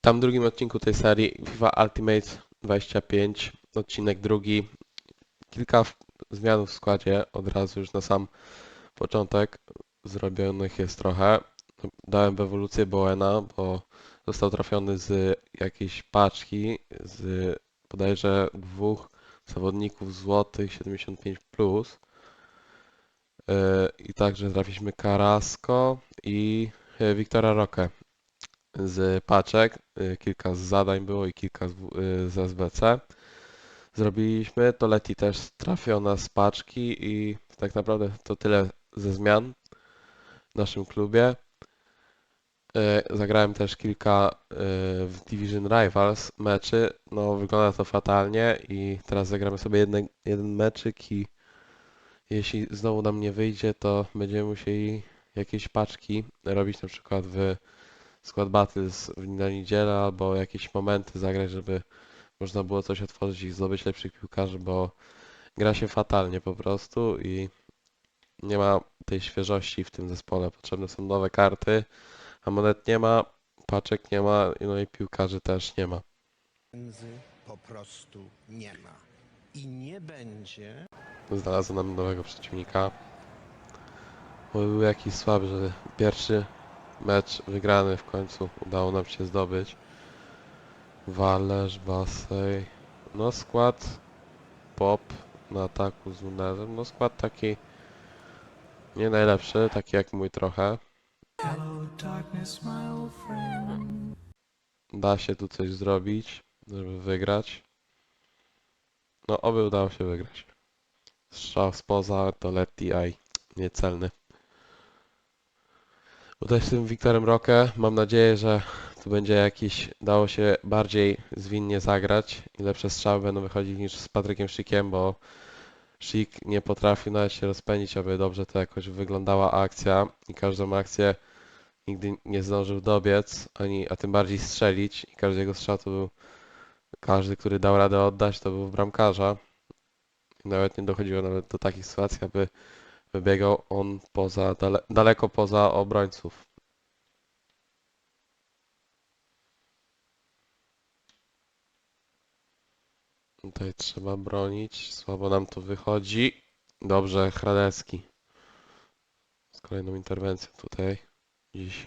Tam drugim odcinku tej serii FIFA Ultimate 25, odcinek drugi. Kilka zmian w składzie od razu już na sam początek. Zrobionych jest trochę. Dałem w ewolucję Bowena, bo został trafiony z jakiejś paczki z bodajże dwóch zawodników złotych 75+. Plus. Yy, I także trafiliśmy Carrasco i yy, Wiktora Roque z paczek. y, Kilka z zadań było i kilka z, y, z SBC. Zrobiliśmy. To Leti też trafiona z paczki i tak naprawdę to tyle ze zmian w naszym klubie. Y, Zagrałem też kilka w Division Rivals meczy. No, wygląda to fatalnie i teraz zagramy sobie jeden, jeden meczyk i jeśli znowu nam nie wyjdzie, to będziemy musieli jakieś paczki robić na przykład w Squad Battles w- na niedzielę albo jakieś momenty zagrać, żeby można było coś otworzyć i zdobyć lepszych piłkarzy, bo gra się fatalnie po prostu i nie ma tej świeżości w tym zespole. Potrzebne są nowe karty, a monet nie ma, paczek nie ma, no i piłkarzy też nie ma. pieniędzy po prostu nie ma. I nie będzie. Znalazł nam nowego przeciwnika. Bo był jakiś słaby, że pierwszy mecz wygrany w końcu udało nam się zdobyć. Walerz, Basej. No skład Pop na ataku z Nunerem. No skład taki nie najlepszy, taki jak mój trochę. Da się tu coś zrobić, żeby wygrać. No oby udało się wygrać. Strzał spoza to Letty Eye, niecelny. Tutaj z tym Wiktorem Roque mam nadzieję, że tu będzie jakiś, dało się bardziej zwinnie zagrać i lepsze strzały będą wychodzić niż z Patrykiem Szykiem, bo Szyk nie potrafił nawet się rozpędzić, aby dobrze to jakoś wyglądała akcja i każdą akcję nigdy nie zdążył dobiec, ani, a tym bardziej strzelić i każdy jego strzał to był, każdy, który dał radę oddać, to był bramkarza. I nawet nie dochodziło nawet do takich sytuacji, aby wybiegał on poza, dale, daleko poza obrońców. Tutaj trzeba bronić, słabo nam to wychodzi. Dobrze, Hradecki. Z kolejną interwencją tutaj dziś.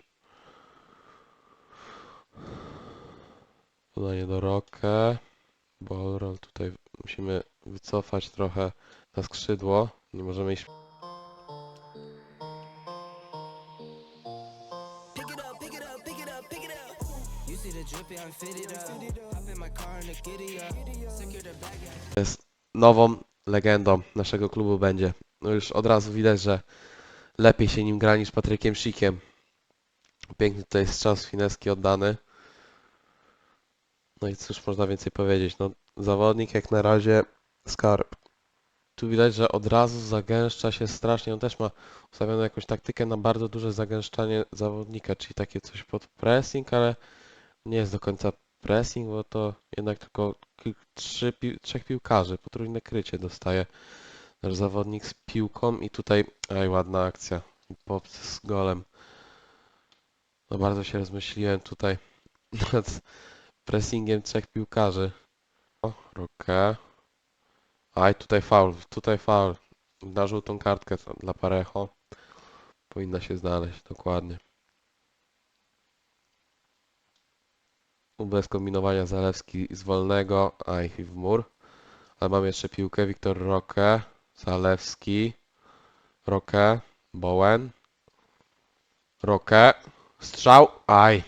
Podanie do Roque. Ballroll tutaj musimy wycofać trochę na skrzydło. Nie możemy iść. Jest nową legendą naszego klubu będzie. No już od razu widać, że lepiej się nim gra niż Patrykiem Szikiem. Piękny tutaj strzał z fineski oddany. No i cóż można więcej powiedzieć. No, zawodnik jak na razie skarb. Tu widać, że od razu zagęszcza się strasznie. On też ma ustawioną jakąś taktykę na bardzo duże zagęszczanie zawodnika, czyli takie coś pod pressing, ale nie jest do końca pressing, bo to jednak tylko trzy, trzech piłkarzy, potrójne krycie dostaje nasz zawodnik z piłką i tutaj, aj ładna akcja, pop z golem. No bardzo się rozmyśliłem tutaj nad pressingiem trzech piłkarzy. O, Roque. Aj, tutaj faul, tutaj faul. Na żółtą kartkę dla Parejo. Powinna się znaleźć, dokładnie. Bez kombinowania Zalewski z wolnego, aj i w mur. Ale mam jeszcze piłkę, Wiktor Roque, Zalewski, Roque, Bowen, Roque, strzał, aj,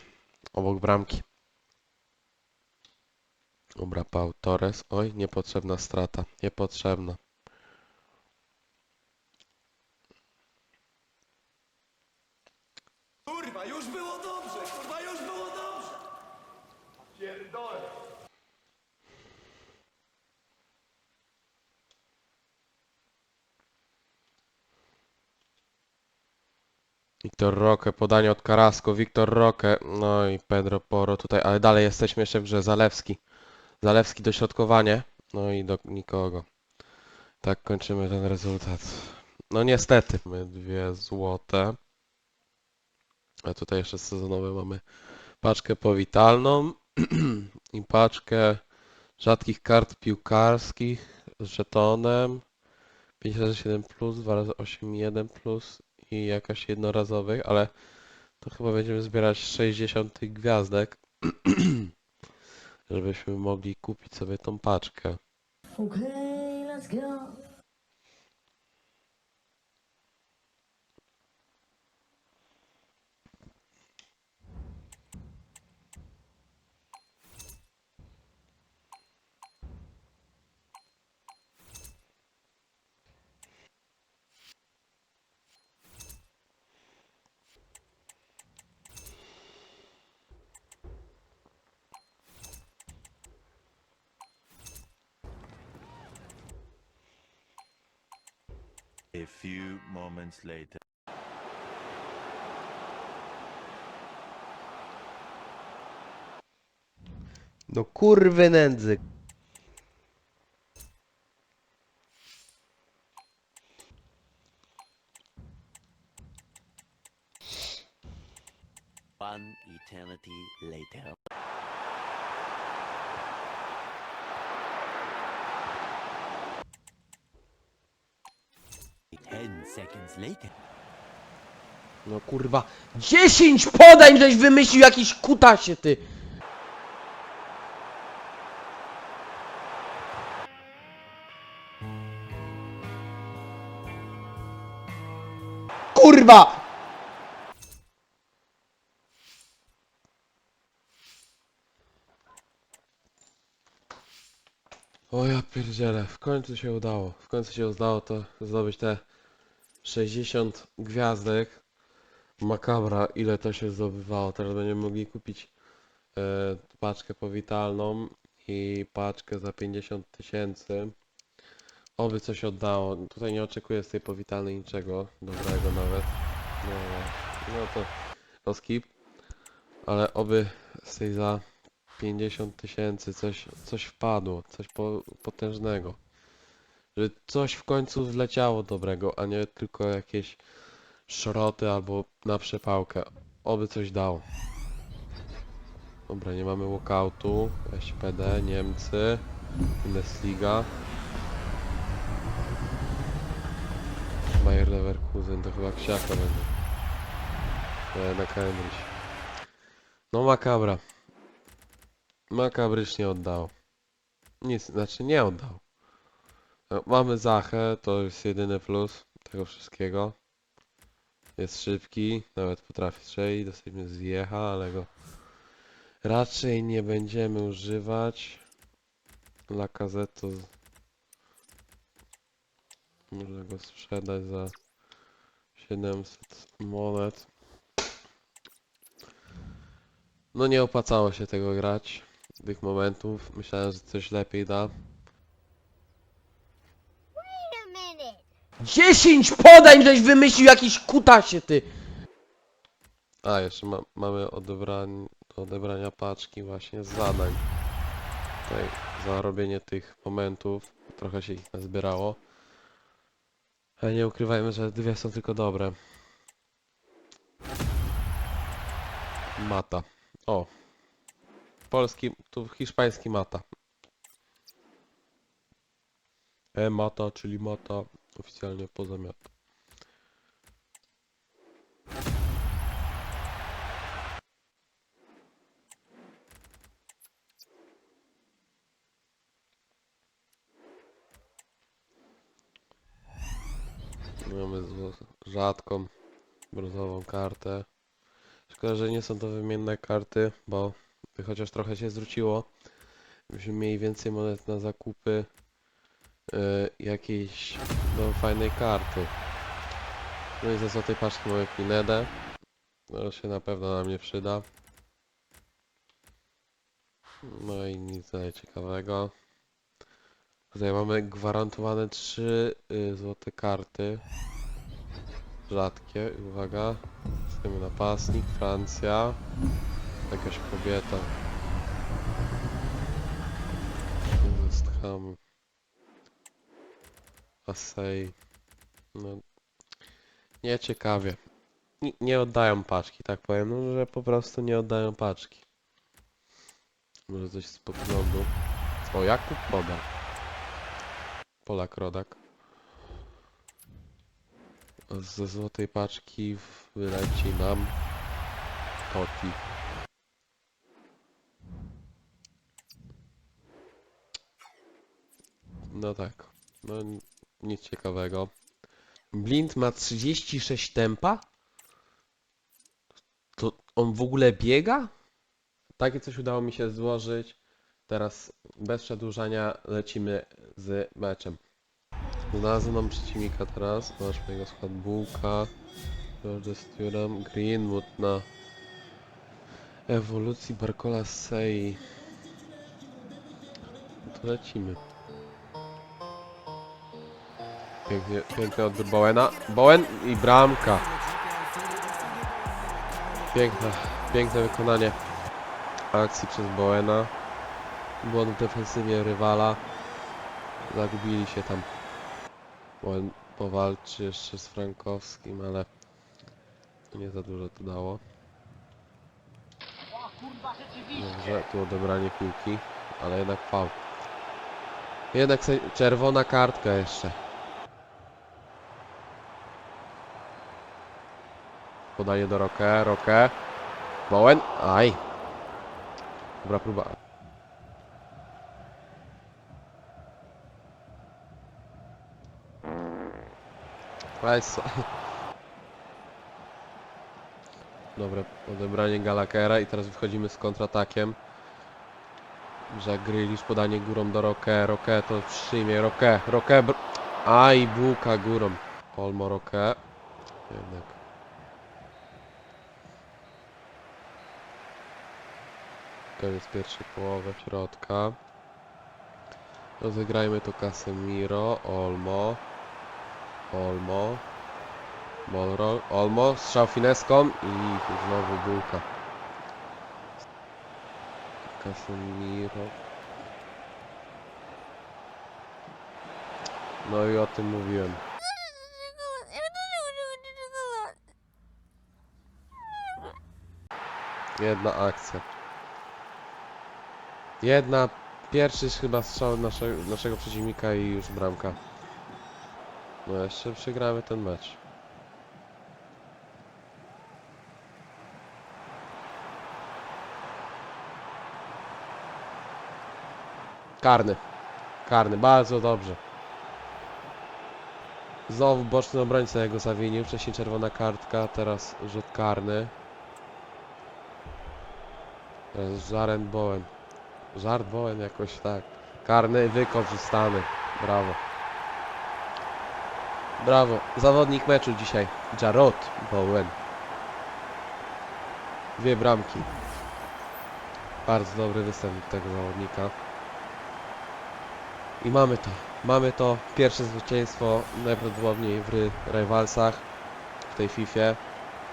obok bramki. Dobra, Pau Torres, oj, niepotrzebna strata, niepotrzebna. Kurwa, już było dobrze, kurwa, już było dobrze. Pierdolę. Wiktor Roque, podanie od Carrasco, Wiktor Roque, no i Pedro Porro tutaj, ale dalej jesteśmy jeszcze w grze, Zalewski. Zalewski dośrodkowanie, no i do nikogo. Tak kończymy ten rezultat. No niestety, mamy dwie złote. A tutaj jeszcze sezonowe mamy paczkę powitalną i paczkę rzadkich kart piłkarskich z żetonem 5 razy 7 plus, 2 razy 8 1 plus i jakaś jednorazowych, ale to chyba będziemy zbierać 60 tych gwiazdek, żebyśmy mogli kupić sobie tą paczkę. Okay, let's go. A few moments later. No kurwy nędzy. One eternity later. No kurwa. 10 podań żeś wymyślił jakiś kutasie ty. Kurwa! O ja pierdzielę, w końcu się udało. W końcu się udało to zdobyć te 60 gwiazdek. Makabra, ile to się zdobywało. Teraz będziemy mogli kupić e, paczkę powitalną i paczkę za 50 tysięcy. Oby coś oddało. Tutaj nie oczekuję z tej powitalnej niczego dobrego nawet. No, no to, skip. Ale oby z tej za 50 tysięcy, coś, coś wpadło, coś po, potężnego. Że coś w końcu wleciało dobrego, a nie tylko jakieś szroty albo na przepałkę. Oby coś dało. Dobra, nie mamy walkoutu. SPD, Niemcy, Bundesliga. Bayer Leverkusen to chyba ksiaka będzie. Na Cambridge. No makabra. Makabrycznie oddał. Nic, znaczy nie oddał. No, Mamy Zachę, to jest jedyny plus tego wszystkiego. Jest szybki, nawet potrafi strzelić, dostaliśmy zjecha, ale go raczej nie będziemy używać. Lacazette z... Może go sprzedać za 700 monet. No nie opłacało się tego grać tych momentów. Myślałem, że coś lepiej da. 10 podań żeś wymyślił jakiś kutasie ty. A, jeszcze ma, mamy odebrań, do odebrania paczki właśnie z zadań. Tutaj za robienie tych momentów. Trochę się ich nazbierało. Ale nie ukrywajmy, że dwie są tylko dobre. Mata. O. Polski, tu hiszpański mata. E mata, czyli mata oficjalnie poza miasto. Mamy rzadką brązową kartę. Szkoda, że nie są to wymienne karty, bo chociaż trochę się zwróciło. Byśmy mieli więcej monet na zakupy yy, jakiejś no, fajnej karty. No i za złotej paczki mamy Pinedę. To się na pewno nam nie przyda. No i nic dalej ciekawego. Tutaj mamy gwarantowane 3 y, złote karty. Rzadkie, uwaga. Chcemy napastnik, Francja. Jakaś kobieta. West. Asej. No. Nieciekawie. nie, nie oddają paczki, tak powiem, no, że po prostu nie oddają paczki. Może coś z poglądu. O, Jakub Poda. Polak rodak. Ze złotej paczki wyleci nam Totti. No tak. No nic ciekawego. Blind ma 36 tempa? To on w ogóle biega? Takie coś udało mi się złożyć. Teraz bez przedłużania lecimy z meczem. Znalazłem nam przeciwnika teraz. Masz mojego skład Bułka, George Sturem, Greenwood na ewolucji Barcola Sei. To lecimy. Pięknie, piękny odbiór Bowena. Bowen i bramka. Piękne, piękne wykonanie akcji przez Bowena. Błąd w defensywie rywala. Zagubili się tam. Bowen powalczy jeszcze z Frankowskim, ale nie za dużo to dało. Dobrze, tu odebranie piłki, ale jednak faul. Jednak czerwona kartka jeszcze. Podanie do Roque, Roque. Bowen, aj. Dobra próba. Nice. Dobre odebranie Galakera i teraz wychodzimy z kontratakiem. Że Grealish podanie górą do Roque, Roque to przyjmie, Roque, Roque, aj, bułka górą. Olmo Roque. Jednak. Koniec pierwszej połowy środka. Rozegrajmy to Casemiro, Olmo, Olmo, Olmo, strzał fineską i znowu bułka. Casemiro. No i o tym mówiłem. Jedna akcja. Jedna, pierwszy chyba strzał nasze, naszego przeciwnika i już bramka. No jeszcze przegramy ten mecz. Karny. Karny, bardzo dobrze. Znowu boczny obrońca jego zawinił, wcześniej czerwona kartka, teraz rzut karny. Teraz Jaren Bowen. Żart Bowen jakoś tak. Karny wykorzystany. Brawo. Brawo. Zawodnik meczu dzisiaj. Jarrod Bowen. Dwie bramki. Bardzo dobry występ tego zawodnika. I mamy to. Mamy to. Pierwsze zwycięstwo najprawdopodobniej w ry- Rivalsach. W tej Fifie.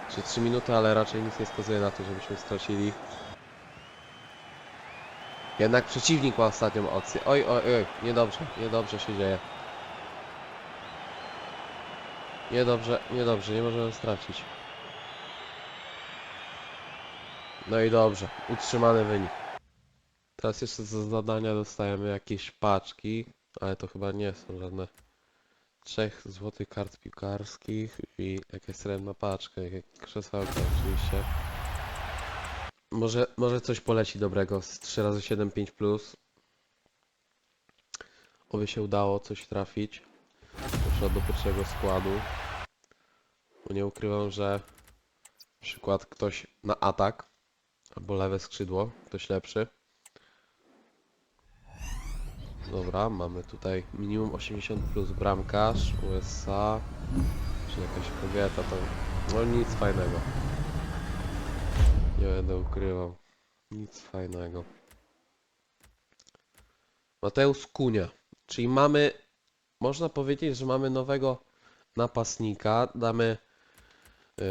Czy 3 minuty, ale raczej nic nie wskazuje na to, żebyśmy stracili. Jednak przeciwnik ma ostatnią opcję. Oj, oj, oj, niedobrze, niedobrze się dzieje. Niedobrze, niedobrze, nie możemy stracić. No i dobrze, utrzymany wynik. Teraz jeszcze za zadania dostajemy jakieś paczki, ale to chyba nie są żadne trzech złotych kart piłkarskich i jakaś srebrna paczka, jak krzesełka oczywiście. Może, może coś poleci dobrego z 3 razy 7 5 plus. Oby się udało coś trafić. Przykład do pierwszego składu. Bo nie ukrywam, że na przykład ktoś na atak albo lewe skrzydło, ktoś lepszy. Dobra, mamy tutaj minimum 80 plus bramkarz USA. Czy jakaś kobieta to. No nic fajnego. Nie będę ukrywał. Nic fajnego. Mateusz Kunia. Czyli mamy, można powiedzieć, że mamy nowego napastnika. Damy yy,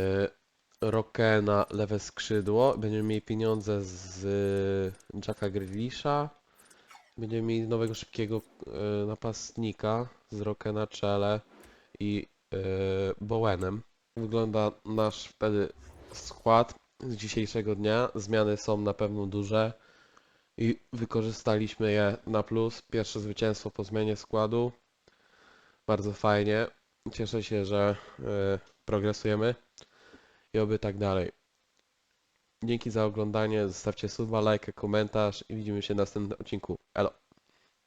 Roque na lewe skrzydło. Będziemy mieli pieniądze z y, Jacka Grealisha. Będziemy mieli nowego szybkiego y, napastnika z Roque na czele i y, Bowenem. wygląda nasz wtedy skład z dzisiejszego dnia. Zmiany są na pewno duże i wykorzystaliśmy je na plus. Pierwsze zwycięstwo po zmianie składu. Bardzo fajnie. Cieszę się, że e, progresujemy i oby tak dalej. Dzięki za oglądanie, zostawcie suba, lajkę, komentarz i widzimy się w następnym odcinku. Elo!